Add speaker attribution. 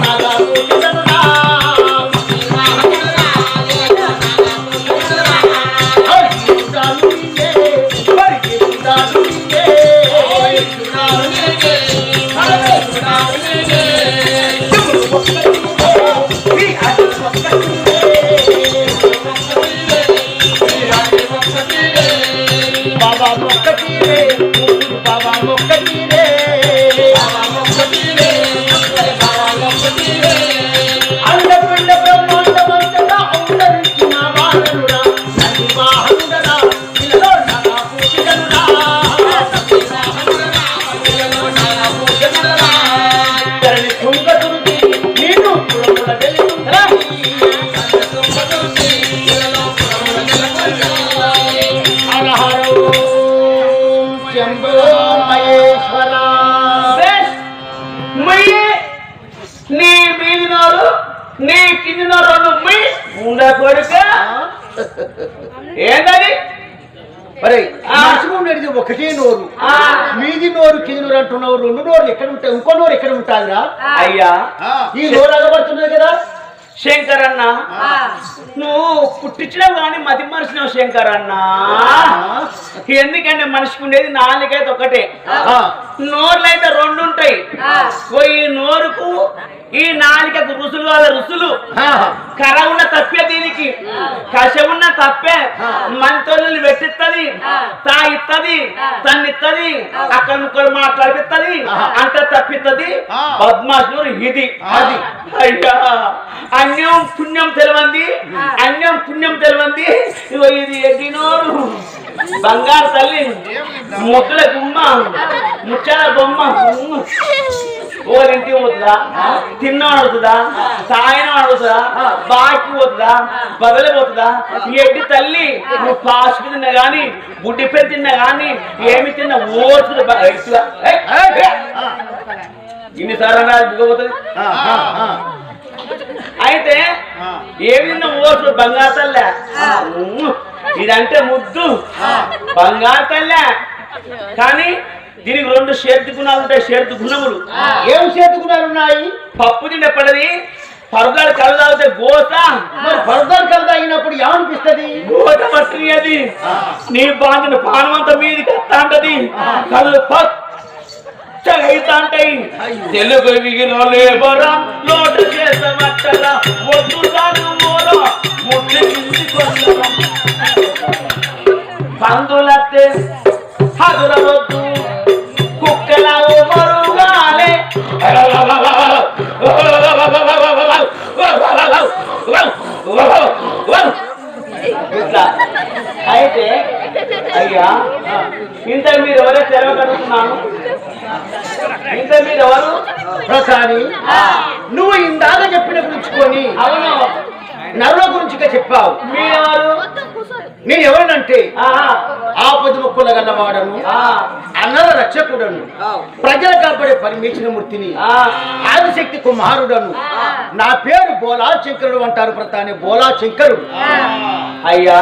Speaker 1: బాబా మొక్క మహేశ్వర.
Speaker 2: నీ మీది నోరు నీ కింది నోరు రెండు ఉండ కొడుక? ఏంటది
Speaker 1: ఒకటే నోరు.
Speaker 2: ఆ.
Speaker 1: మీది నోరు కింది నోరు అంటున్నావు రెండు నోరు ఎక్కడ ఉంటాయి? ఇంకో నోరు ఎక్కడ ఉంటాదిరా?
Speaker 2: అయ్యా.
Speaker 1: ఈ నోరు అగబడుతున్నది కదా?
Speaker 2: శంకరన్న. నువ్వు పుట్టించినావు కానీ మతి మనిషినావు శంకరన్న ఎందుకంటే మనిషికి ఉండేది నాలుగైతే ఒకటే.
Speaker 1: ఆ.
Speaker 2: నోర్లు అయితే రెండు ఉంటాయి ఈ నోరుకు ఈ నాలుకకు రుసులు వాళ్ళ రుసులు.
Speaker 1: ఆ.
Speaker 2: కర ఉన్న తప్పే దీనికి. కష ఉన్న తప్పే. మంతోళ్ళు పెట్టిత్తది తాగిత్తది. తన్నిత్తది. అక్కడ ముక్కలు మాట్లాడిపిత్తది. అంత తప్పిత్తది.
Speaker 1: ఆ.
Speaker 2: పద్మాసుడు ఇది.
Speaker 1: అది.
Speaker 2: అయ్యా. అన్యం పుణ్యం తెలవంది. అన్యం పుణ్యం తెలవంది. ఇది ఎడ్డినోరు బంగారు తల్లి. ముక్కల గుమ్మ ముచ్చాల బొమ్మ. ఓరింటి పోతుందా? తిన్నాడు అవుతుందా సాయనం అడుగుతుందా బాకి పోతుందా? బదలి పోతుందా? ఎడ్డి తల్లి నువ్వు పాసుకు తిన్నా గాని బుడ్డి పెరి తిన్నా గాని ఏమి తిన్నా ఓర్చుడు ఇన్నిసార్లు. అయితే ఏమి తిన్నా ఓర్చుడు బంగారు తల్లే. ఇదంటే ముద్దు. బంగారు తల్లే కానీ దీనికి రెండు షేర్తి గుణాలు ఉంటాయి షేర్తి గుణములు.
Speaker 1: ఏం చేతుకున్నారు ఉన్నాయి?
Speaker 2: పప్పు తిండపడది పరదాలు కళ్ళు తాగితే గోత
Speaker 1: మరి పరదాలు కలద అయినప్పుడు ఏమనిపిస్తది?
Speaker 2: గోత పట్టినది అది. నీ బాంచిన పానమంత మీదకి వస్తా ఉంటది కళ్ళు పచ్చగా అయితా ఉంటాయి తెలుగు విగిలో లేబరా లోటు చేసమట్టరా ఒడ్డు పందులత్తే హదురవద్దు కుక్కల మరుగాలే ఇట్లా. అయితే అయ్యా ఇంత మీరు ఎవరే? తెరవగలుగుతున్నాను ఇంత మీరు ఎవరు?
Speaker 1: ప్రసాది నువ్వు ఇందాక చెప్పిన గురించుకొని
Speaker 2: అవును.
Speaker 1: నరుల గురించి చెప్పావు.
Speaker 2: మీరెవరు?
Speaker 1: నేను ఎవరినంటే ఆపద ముక్కుల గల్లవాడను
Speaker 2: ఆ,
Speaker 1: అన్నల రక్షకుడను ప్రజల కాపాడే పరమేశ్వర మూర్తిని
Speaker 2: ఆ,
Speaker 1: ఆదిశక్తి కుమారుడను. నా పేరు బోలా శంకరుడు అంటారు ప్రతాని బోలా శంకరుడు.
Speaker 2: అయ్యా